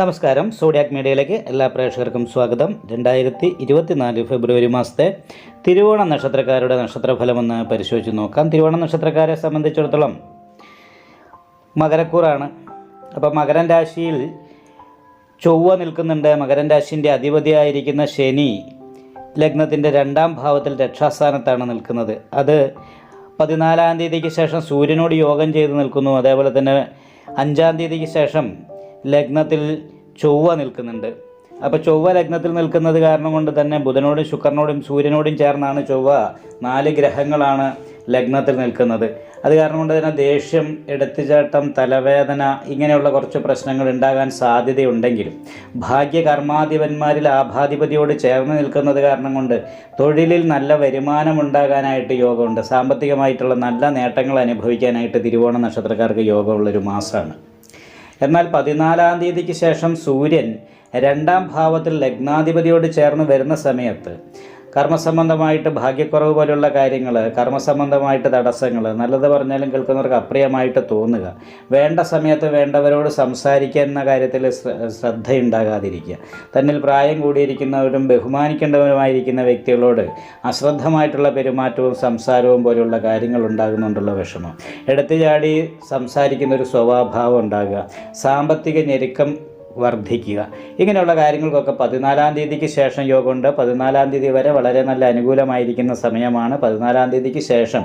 നമസ്കാരം. സോഡിയാക് മീഡിയയിലേക്ക് എല്ലാ പ്രേക്ഷകർക്കും സ്വാഗതം. രണ്ടായിരത്തി ഇരുപത്തിനാല് ഫെബ്രുവരി മാസത്തെ തിരുവോണ നക്ഷത്രക്കാരുടെ നക്ഷത്രഫലമെന്ന് പരിശോധിച്ച് നോക്കാം. തിരുവോണ നക്ഷത്രക്കാരെ സംബന്ധിച്ചിടത്തോളം മകരക്കൂറാണ്. അപ്പോൾ മകരൻ രാശിയിൽ ചൊവ്വ നിൽക്കുന്നുണ്ട്. മകരൻ രാശിന്റെ അധിപതിയായിരിക്കുന്ന ശനി ലഗ്നത്തിന്റെ രണ്ടാം ഭാവത്തിൽ രക്ഷാസ്ഥാനത്താണ് നിൽക്കുന്നത്. അത് പതിനാലാം തീയതിക്ക് ശേഷം സൂര്യനോട് യോഗം ചെയ്ത് നിൽക്കുന്നു. അതേപോലെ തന്നെ അഞ്ചാം തീയതിക്ക് ശേഷം ലഗ്നത്തിൽ ചൊവ്വ നിൽക്കുന്നുണ്ട്. അപ്പോൾ ചൊവ്വ ലഗ്നത്തിൽ നിൽക്കുന്നത് കാരണം കൊണ്ട് തന്നെ ബുധനോടും ശുക്രനോടും സൂര്യനോടും ചേർന്നാണ് ചൊവ്വ നാല് ഗ്രഹങ്ങളാണ് ലഗ്നത്തിൽ നിൽക്കുന്നത്. അത് കാരണം കൊണ്ട് തന്നെ ദേഷ്യം എടുത്തുചാട്ടം തലവേദന ഇങ്ങനെയുള്ള കുറച്ച് പ്രശ്നങ്ങൾ ഉണ്ടാകാൻ സാധ്യതയുണ്ടെങ്കിലും ഭാഗ്യകർമാധിപന്മാരിൽ ആഭാധിപതിയോട് ചേർന്ന് നിൽക്കുന്നത് കാരണം കൊണ്ട് തൊഴിലിൽ നല്ല വരുമാനം ഉണ്ടാകാനായിട്ട് യോഗമുണ്ട്. സാമ്പത്തികമായിട്ടുള്ള നല്ല നേട്ടങ്ങൾ അനുഭവിക്കാനായിട്ട് തിരുവോണ നക്ഷത്രക്കാർക്ക് യോഗമുള്ളൊരു മാസമാണ്. എന്നാൽ പതിനാലാം തീയതിക്ക് ശേഷം സൂര്യൻ രണ്ടാം ഭാവത്തിൽ ലഗ്നാധിപതിയോട് ചേർന്ന് വരുന്ന സമയത്ത് കർമ്മസംബന്ധമായിട്ട് ഭാഗ്യക്കുറവ് പോലുള്ള കാര്യങ്ങൾ കർമ്മസംബന്ധമായിട്ട് തടസ്സങ്ങൾ നല്ലത് പറഞ്ഞാലും കേൾക്കുന്നവർക്ക് അപ്രിയമായിട്ട് തോന്നുക. വേണ്ട സമയത്ത് വേണ്ടവരോട് സംസാരിക്കുന്ന കാര്യത്തിൽ ശ്ര- ശ്രദ്ധയുണ്ടാകാതിരിക്കുക. തന്നിൽ പ്രായം കൂടിയിരിക്കുന്നവരും ബഹുമാനിക്കേണ്ടവരുമായിരിക്കുന്ന വ്യക്തികളോട് അശ്രദ്ധമായിട്ടുള്ള പെരുമാറ്റവും സംസാരവും പോലെയുള്ള കാര്യങ്ങൾ ഉണ്ടാകുന്നുണ്ടുള്ള വിഷമം. എടുത്തു ചാടി സംസാരിക്കുന്ന ഒരു സ്വഭാവം ഉണ്ടാകുക. സാമ്പത്തിക ഞെരുക്കം വർദ്ധിക്കുക. ഇങ്ങനെയുള്ള കാര്യങ്ങൾക്കൊക്കെ പതിനാലാം തീയതിക്ക് ശേഷം യോഗമുണ്ട്. പതിനാലാം തീയതി വരെ വളരെ നല്ല അനുകൂലമായിരിക്കുന്ന സമയമാണ്. പതിനാലാം തീയതിക്ക് ശേഷം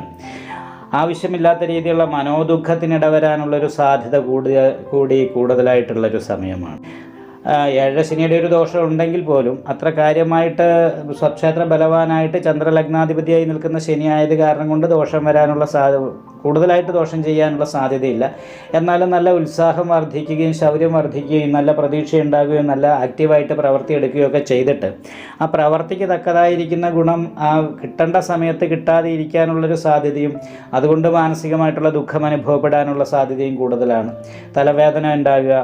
ആവശ്യമില്ലാത്ത രീതിയിലുള്ള മനോദുഃഖത്തിനിടവരാനുള്ളൊരു സാധ്യത കൂടുതൽ കൂടി കൂടുതലായിട്ടുള്ളൊരു സമയമാണ്. ഏഴര ശനിയുടെ ഒരു ദോഷം ഉണ്ടെങ്കിൽ പോലും അത്ര കാര്യമായിട്ട് സ്വക്ഷേത്ര ബലവാനായിട്ട് ചന്ദ്രലഗ്നാധിപതിയായി നിൽക്കുന്ന ശനിയായത് കാരണം കൊണ്ട് ദോഷം വരാനുള്ള സാധ്യത കൂടുതലായിട്ട് ദോഷം ചെയ്യാനുള്ള സാധ്യതയില്ല. എന്നാലും നല്ല ഉത്സാഹം വർദ്ധിക്കുകയും ശൗര്യം വർദ്ധിക്കുകയും നല്ല പ്രതീക്ഷ ഉണ്ടാകുകയും നല്ല ആക്റ്റീവായിട്ട് പ്രവൃത്തി എടുക്കുകയും ഒക്കെ ചെയ്തിട്ട് ആ പ്രവർത്തിക്ക് തക്കതായിരിക്കുന്ന ഗുണം ആ കിട്ടേണ്ട സമയത്ത് കിട്ടാതെ ഇരിക്കാനുള്ളൊരു സാധ്യതയും അതുകൊണ്ട് മാനസികമായിട്ടുള്ള ദുഃഖം അനുഭവപ്പെടാനുള്ള സാധ്യതയും കൂടുതലാണ്. തലവേദന ഉണ്ടാകുക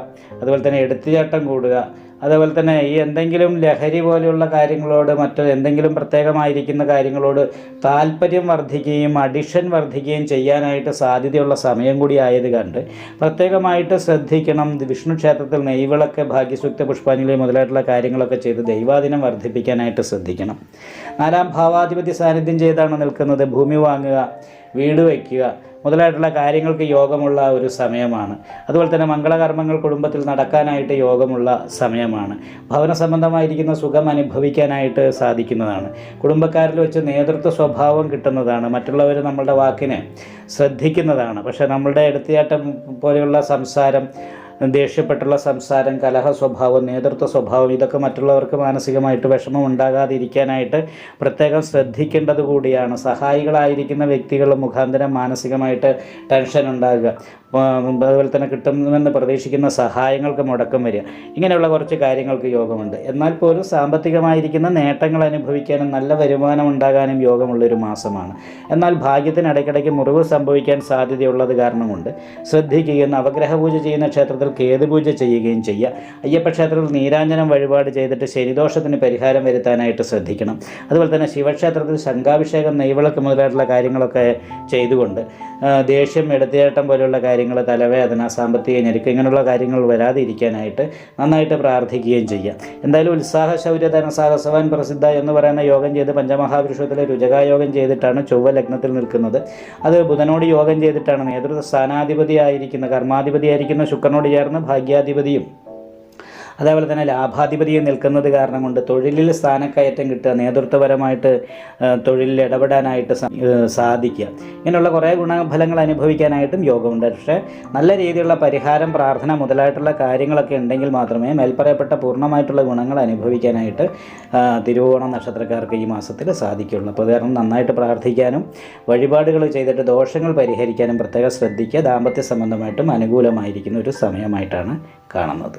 അതുപോലെ തന്നെ എടുത്തുചാട്ടം കൂടുക. അതുപോലെ തന്നെ ഈ എന്തെങ്കിലും ലഹരി പോലെയുള്ള കാര്യങ്ങളോട് മറ്റോ എന്തെങ്കിലും പ്രത്യേകമായിരിക്കുന്ന കാര്യങ്ങളോട് താല്പര്യം വർദ്ധിക്കുകയും അഡിഷൻ വർദ്ധിക്കുകയും ചെയ്യാനായിട്ട് സാധ്യതയുള്ള സമയം കൂടി ആയത് കണ്ട് പ്രത്യേകമായിട്ട് ശ്രദ്ധിക്കണം. വിഷ്ണു ക്ഷേത്രത്തിൽ നെയ്വിളക്ക് ഭാഗ്യസൂക്ത പുഷ്പാഞ്ജലി മുതലായിട്ടുള്ള കാര്യങ്ങളൊക്കെ ചെയ്ത് ദൈവാദിനം വർദ്ധിപ്പിക്കാനായിട്ട് ശ്രദ്ധിക്കണം. നാലാം ഭാവാധിപതി സാന്നിധ്യം ചെയ്താണ് നിൽക്കുന്നത്. ഭൂമി വാങ്ങുക. വീട് വയ്ക്കുക. മുതലായിട്ടുള്ള കാര്യങ്ങൾക്ക് യോഗമുള്ള ഒരു സമയമാണ്. അതുപോലെ തന്നെ മംഗളകർമ്മങ്ങൾ കുടുംബത്തിൽ നടക്കാനായിട്ട് യോഗമുള്ള സമയമാണ്. ഭവന സംബന്ധമായിരിക്കുന്ന സുഖം അനുഭവിക്കാനായിട്ട് സാധിക്കുന്നതാണ്. കുടുംബക്കാരിൽ വെച്ച് നേതൃത്വ സ്വഭാവം കിട്ടുന്നതാണ്. മറ്റുള്ളവർ നമ്മളുടെ വാക്കിനെ ശ്രദ്ധിക്കുന്നതാണ്. പക്ഷേ നമ്മളുടെ എടുത്തിയാട്ടം പോലെയുള്ള സംസാരം ദേഷ്യപ്പെട്ടുള്ള സംസാരം കലഹ സ്വഭാവം നേതൃത്വ സ്വഭാവം ഇതൊക്കെ മറ്റുള്ളവർക്ക് മാനസികമായിട്ട് വിഷമം ഉണ്ടാകാതിരിക്കാനായിട്ട് പ്രത്യേകം ശ്രദ്ധിക്കേണ്ടത് കൂടിയാണ്. സഹായികളായിരിക്കുന്ന വ്യക്തികൾ മുഖാന്തരം മാനസികമായിട്ട് ടെൻഷൻ ഉണ്ടാകുക. അതുപോലെ തന്നെ കിട്ടുമെന്ന് പ്രതീക്ഷിക്കുന്ന സഹായങ്ങൾക്ക് മുടക്കം വരിക. ഇങ്ങനെയുള്ള കുറച്ച് കാര്യങ്ങൾക്ക് യോഗമുണ്ട്. എന്നാൽ പോലും സാമ്പത്തികമായിരിക്കുന്ന നേട്ടങ്ങൾ അനുഭവിക്കാനും നല്ല വരുമാനം ഉണ്ടാകാനും യോഗമുള്ളൊരു മാസമാണ്. എന്നാൽ ഭാഗ്യത്തിന് ഇടയ്ക്കിടയ്ക്ക് മുറിവ് സംഭവിക്കാൻ സാധ്യതയുള്ളത് കാരണമുണ്ട്. ശ്രദ്ധിക്കുകയും നവഗ്രഹ പൂജ ചെയ്യുന്ന ക്ഷേത്രത്തിൽ കേതു പൂജ ചെയ്യുകയും ചെയ്യുക. അയ്യപ്പക്ഷേത്രത്തിൽ നീരാഞ്ജനം വഴിപാട് ചെയ്തിട്ട് ശനിദോഷത്തിന് പരിഹാരം വരുത്താനായിട്ട് ശ്രദ്ധിക്കണം. അതുപോലെ തന്നെ ശിവക്ഷേത്രത്തിൽ ശംഖാഭിഷേകം നെയ്വിളക്ക് മുതലായിട്ടുള്ള കാര്യങ്ങളൊക്കെ ചെയ്തുകൊണ്ട് ദേഷ്യം എടുത്തേട്ടം പോലെയുള്ള കാര്യങ്ങൾ തലവേദന സാമ്പത്തിക ഞെരുക്ക് ഇങ്ങനെയുള്ള കാര്യങ്ങൾ വരാതിരിക്കാനായിട്ട് നന്നായിട്ട് പ്രാർത്ഥിക്കുകയും ചെയ്യാം. എന്തായാലും ഉത്സാഹ ശൗര്യ ധനസാഹസവാൻ പ്രസിദ്ധ എന്ന് പറയുന്ന യോഗം ചെയ്ത് പഞ്ചമഹാപുരുഷത്തിലെ രുചകായോഗം ചെയ്തിട്ടാണ് ചൊവ്വ ലഗ്നത്തിൽ നിൽക്കുന്നത്. അത് ബുധനോട് യോഗം ചെയ്തിട്ടാണ് നേതൃത്വ സ്ഥാനാധിപതിയായിരിക്കുന്ന കർമാധിപതിയായിരിക്കുന്ന ശുക്രനോട് ചേർന്ന് ഭാഗ്യാധിപതിയും അതേപോലെ തന്നെ ലാഭാധിപതിയെ നിൽക്കുന്നത് കാരണം കൊണ്ട് തൊഴിലിൽ സ്ഥാനക്കയറ്റം കിട്ടുക നേതൃത്വപരമായിട്ട് തൊഴിലിൽ ഇടപെടാനായിട്ട് സാധിക്കുക. ഇങ്ങനെയുള്ള കുറേ ഗുണഫലങ്ങൾ അനുഭവിക്കാനായിട്ടും യോഗമുണ്ട്. പക്ഷേ നല്ല രീതിയിലുള്ള പരിഹാരം പ്രാർത്ഥന മുതലായിട്ടുള്ള കാര്യങ്ങളൊക്കെ ഉണ്ടെങ്കിൽ മാത്രമേ മേൽപ്പറയപ്പെട്ട പൂർണമായിട്ടുള്ള ഗുണങ്ങൾ അനുഭവിക്കാനായിട്ട് തിരുവോണം നക്ഷത്രക്കാർക്ക് ഈ മാസത്തിൽ സാധിക്കുള്ളൂ അപ്പോൾ കാരണം നന്നായിട്ട് പ്രാർത്ഥിക്കാനും വഴിപാടുകൾ ചെയ്തിട്ട് ദോഷങ്ങൾ പരിഹരിക്കാനും പ്രത്യേകം ശ്രദ്ധിക്കുക. ദാമ്പത്യ സംബന്ധമായിട്ടും അനുകൂലമായിരിക്കുന്ന ഒരു സമയമായിട്ടാണ് കാണുന്നത്.